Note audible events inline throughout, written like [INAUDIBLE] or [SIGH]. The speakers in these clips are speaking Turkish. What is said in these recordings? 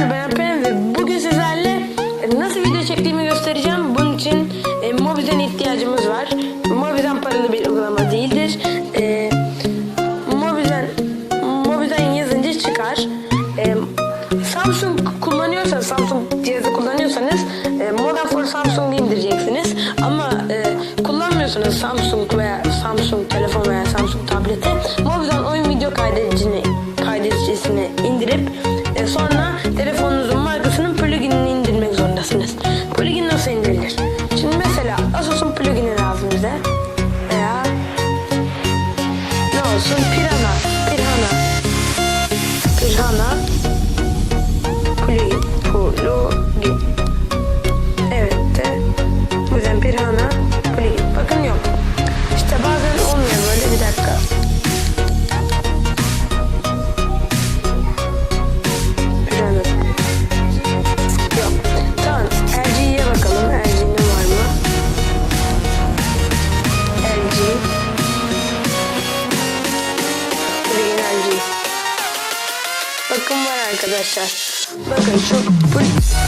ben Alperen ve bugün sizlerle e, nasıl video çektiğimi göstereceğim. Bunun için e, Mobizen ihtiyacımız var. Mobizen paralı bir uygulama değildir. E, Mobizen, Mobizen yazınca çıkar. E, Samsung kullanıyorsanız, Samsung cihazı kullanıyorsanız e, Modern for Samsung indireceksiniz. Bakın var arkadaşlar. Bakın çok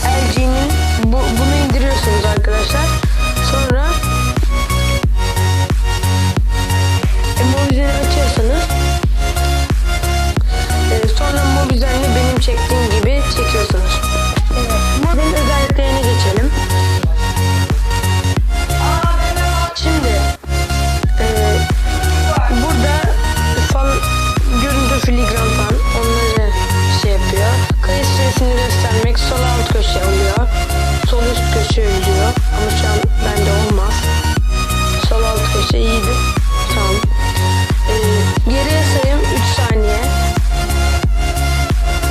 LG'nin bu, bunu indiriyorsunuz arkadaşlar. Şey çeviriyor. Ama şu an bende olmaz. Sol alt köşe iyiydi. Tamam. Ee, geriye sayım 3 saniye.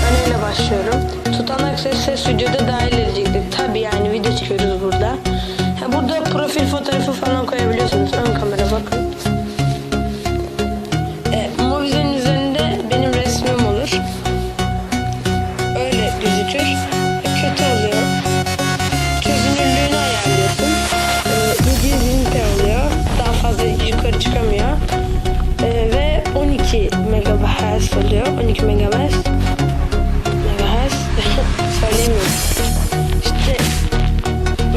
Öneyle başlıyorum. Tutanak ses ses videoda oluyor. 12 megahertz. [LAUGHS] Megahertz. Söylemiyorum. İşte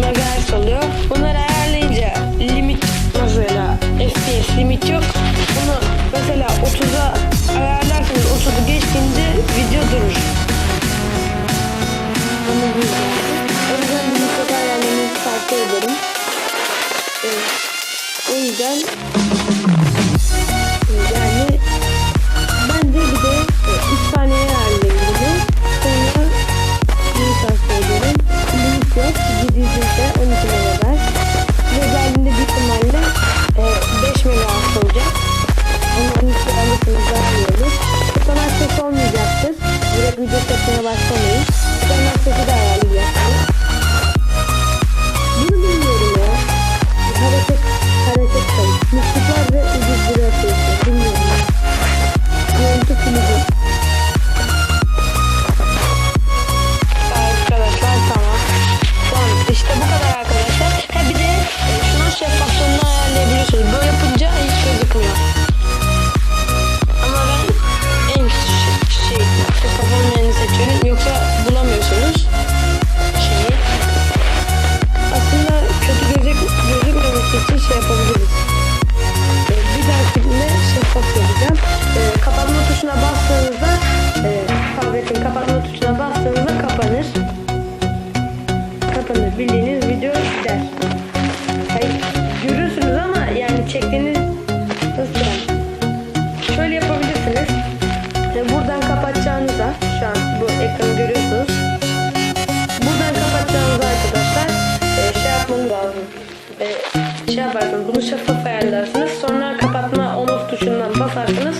megahertz oluyor. Bunları ayarlayınca limit mesela FPS limit yok. Bunu mesela 30'a ayarlarsanız 30'u geçtiğinde video durur. Onu bilmiyorum. ve şey yaparsınız. Bunu şeffaf ayarlarsınız. Sonra kapatma on off tuşundan basarsınız.